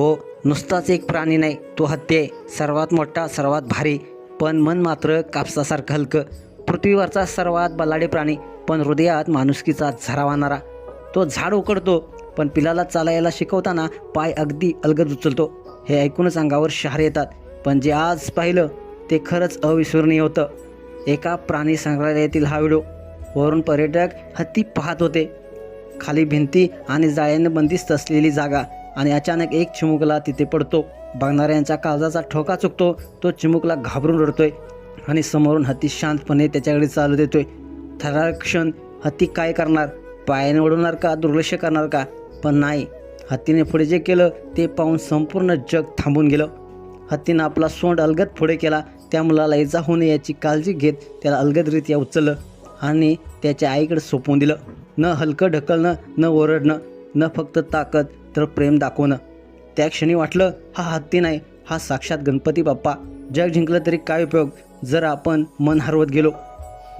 हो नुसताच एक प्राणी नाही. तो हत्ती आहे सर्वात मोठा सर्वात भारी. पण मन मात्र कापसासारखं हलकं. पृथ्वीवरचा सर्वात बलाडे प्राणी पण हृदयात माणुसकीचा झरा वाहणारा. तो झाड उकडतो पण पिलाला चालायला शिकवताना पाय अगदी अलगद उचलतो. हे ऐकूनच अंगावर शहार येतात. पण जे आज पाहिलं ते खरंच अविस्मरणीय होतं. एका प्राणी संग्रहालयातील हा व्हिडिओ. वरून पर्यटक हत्ती पाहत होते. खाली भिंती आणि जाळ्याने बंदिस्त असलेली जागा. आणि अचानक एक चिमुकला तिथे पडतो. बघणाऱ्यांचा काळजाचा ठोका चुकतो. तो चिमुकला घाबरून रडतोय आणि समोरून हत्ती शांतपणे त्याच्याकडे चालू देतोय. ठराविक क्षण हत्ती काय करणार? पायाने ओढवणार का? दुर्लक्ष करणार का? पण नाही. हत्तीने पुढे जे केलं ते पाहून संपूर्ण जग थांबून गेलं. हत्तीनं आपला सोंड अलगद पुढे केला. त्या मुलाला इजा होऊ नये याची काळजी घेत त्याला अलगदरित्या उचललं आणि त्याच्या आईकडे सोपवून दिलं. न हलकं ढकलणं न ओरडणं न फक्त ताकद तर प्रेम दाखवणं. त्या क्षणी वाटलं हा हत्ती नाही हा साक्षात गणपती बाप्पा. जग जिंकलं तरी काय उपयोग? जर आपण मन हरवत गेलो.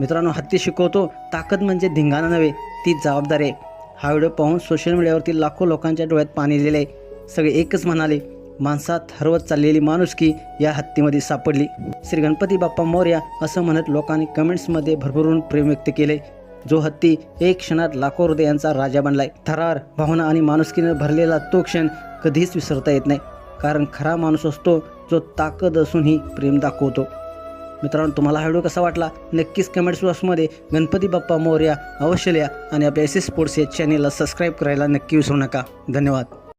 मित्रांनो हत्ती शिकवतो ताकद म्हणजे धिंगाणा नव्हे ती जबाबदारी आहे. हा व्हिडिओ पाहून सोशल मीडियावरती लाखो लोकांच्या डोळ्यात पाणी दिले आहे. सगळे एकच म्हणाले माणसात हरवत चाललेली माणुसकी या हत्तीमध्ये सापडली. श्री गणपती बाप्पा मोर्या असं म्हणत लोकांनी कमेंट्समध्ये भरभरून प्रेम व्यक्त केले जो हत्ती एक क्षणात लाखो हृदयांचा राजा बनलाय. थरार भावना आणि माणुसकीनं भरलेला तो क्षण कधीच विसरता येत नाही. कारण खरा माणूस असतो जो ताकद असूनही प्रेम दाखवतो. मित्रांनो तुम्हाला हा व्हिडिओ कसा वाटला? नक्कीच कमेंट्स बॉक्समध्ये गणपती बाप्पा मोर्या अवश्य लिहा आणि आपल्या एस एस स्पोर्ट्स या चॅनेलला सबस्क्राईब करायला नक्की विसरू नका. धन्यवाद.